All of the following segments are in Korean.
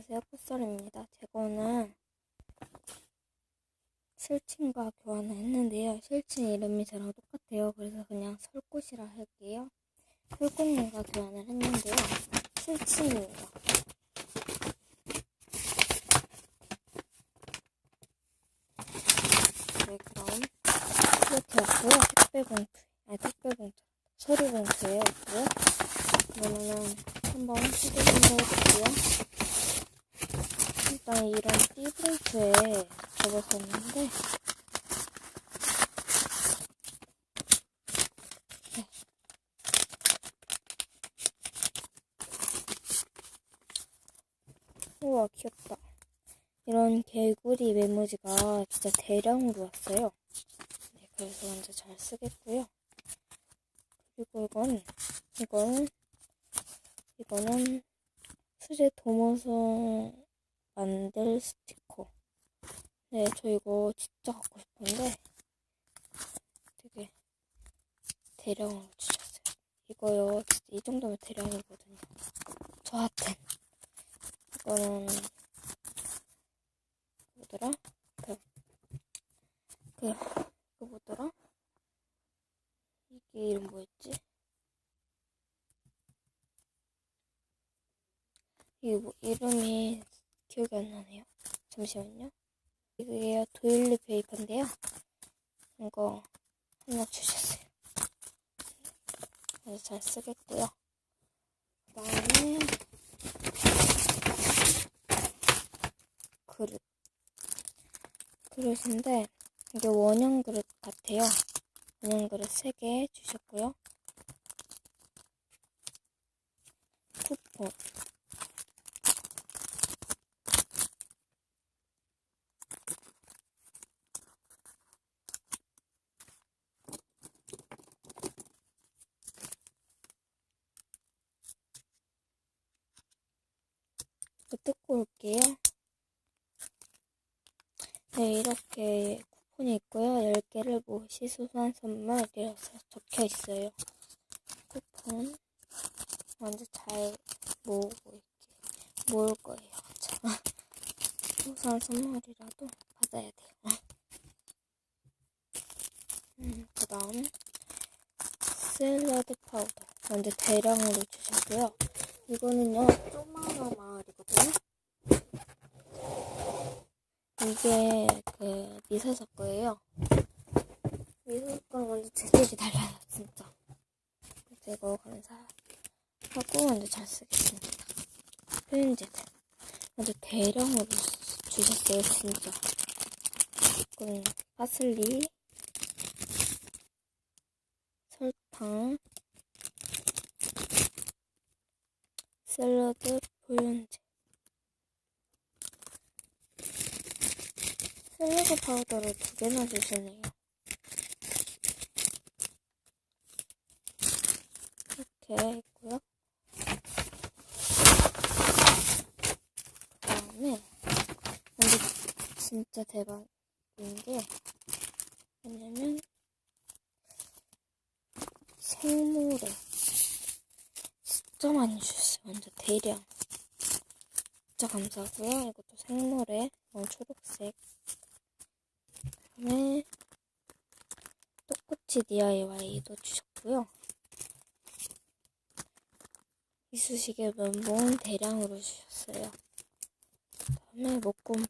안녕하세요. 풋살입니다. 제가 오늘 실친과 교환을 했는데요. 실친 이름이 저랑 똑같아요. 그래서 그냥 설꽃이라 할게요. 설꽃님과 교환을 했는데요. 실친입니다. 네, 그럼 이렇게 왔고요. 택배 봉투, 아니 택배 봉투, 서류 봉투에 왔고요. 그러면은 한번 확인 한번 해볼게요. 일단 이런 띠봉투에 접었었는데 네. 우와 귀엽다. 이런 개구리 메모지가 진짜 대량으로 왔어요. 네, 그래서 완전 잘 쓰겠고요. 그리고 이건 이건 이거는 수제 도모서 만들 스티커. 네, 저 이거 진짜 갖고 싶은데 되게 대량으로 주셨어요. 이거요, 진짜 이 정도면 대량이거든요. 저한텐. 이거는 뭐더라? 그, 그, 그 뭐더라? 이게 이름 뭐였지? 이게 뭐, 이름이 기억이 안 나네요. 잠시만요. 이게 도일리 베이컨인데요. 이거 하나 주셨어요. 그래서 잘 쓰겠고요. 그 다음에 그릇. 그릇인데 이게 원형 그릇 같아요. 원형 그릇 3개 주셨고요. 쿠폰. 뜯고 올게요. 네, 이렇게 쿠폰이 있고요. 10개를 모시 소소한 선물이라서 적혀 있어요. 쿠폰 먼저 잘 모으고 있게 모을 거예요. 자, 소소한 선물이라도 받아야 돼요. 음, 그 다음 샐러드 파우더 먼저 대량으로 주셨고요. 이거는요, 쪼마라 마을이거든요. 이게 그 미사사 거예요. 미사사 거랑 완전 재질이 달라요, 진짜. 그래서 이거 감사하고 완전 잘 쓰겠습니다. 표현제들. 완전 대량으로 주- 주셨어요, 진짜. 이건 파슬리, 설탕, 샐러드 보윤제. 샐러드 파우더를 두 개나 주시네요. 이렇게 있고요. 그 다음에 근데 진짜 대박인 게 뭐냐면 생모래 진짜 많이 주셨어요. 완전 대량. 진짜 감사하고요. 이것도 생모래 이건 초록색. 그다음에 떡꼬치 DIY도 주셨고요. 이쑤시개 면봉 대량으로 주셨어요. 그다음에 목공풀.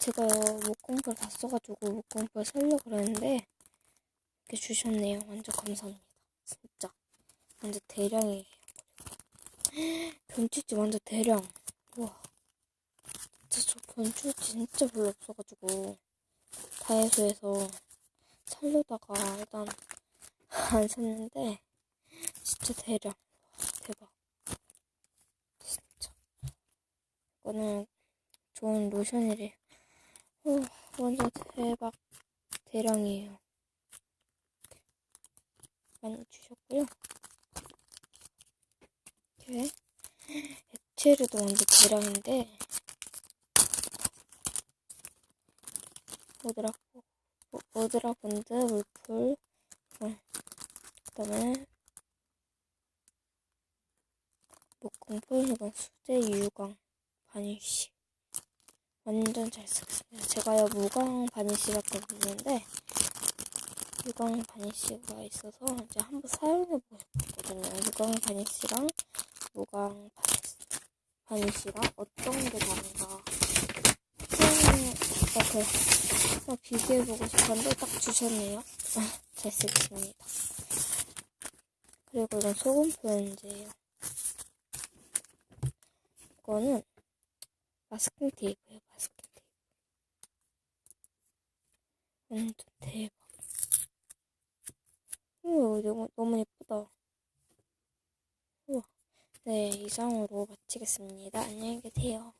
제가요 목공풀 다 써가지고 목공풀 살려고 그랬는데 이렇게 주셨네요. 완전 감사합니다. 진짜 완전 대량이에요. 변치지 완전 대량. 우와. 진짜 저 변치 진짜 별로 없어가지고 다이소에서 살려다가 일단 안 샀는데 진짜 대량. 와, 대박. 진짜. 이거는 좋은 로션이래요. 오, 완전 대박. 대량이에요. 많이 주셨고요. 이렇게 액체류도 완전 대량인데 오드라 오드라 본드 물풀 어, 그다음에 목공풀 이건 수제 유광 바니쉬. 완전 잘 쓰겠습니다. 제가요, 무광 바니쉬밖에 없는데, 무광 바니쉬가 있어서 이제 한번 사용해보고 싶거든요. 무광 바니쉬랑 무광 바니쉬, 바니쉬랑 어떤 게 다른가. 사용해, 이렇게 막 비교해보고 싶었는데 딱 주셨네요. 아, 잘 쓰겠습니다. 그리고 이건 소금 표현제예요. 이거는 마스킹 테이프예요. 마스킹 테이프. 완전 대박. 우와, 너무, 너무 예쁘다. 우와. 네, 이상으로 마치겠습니다. 안녕히 계세요.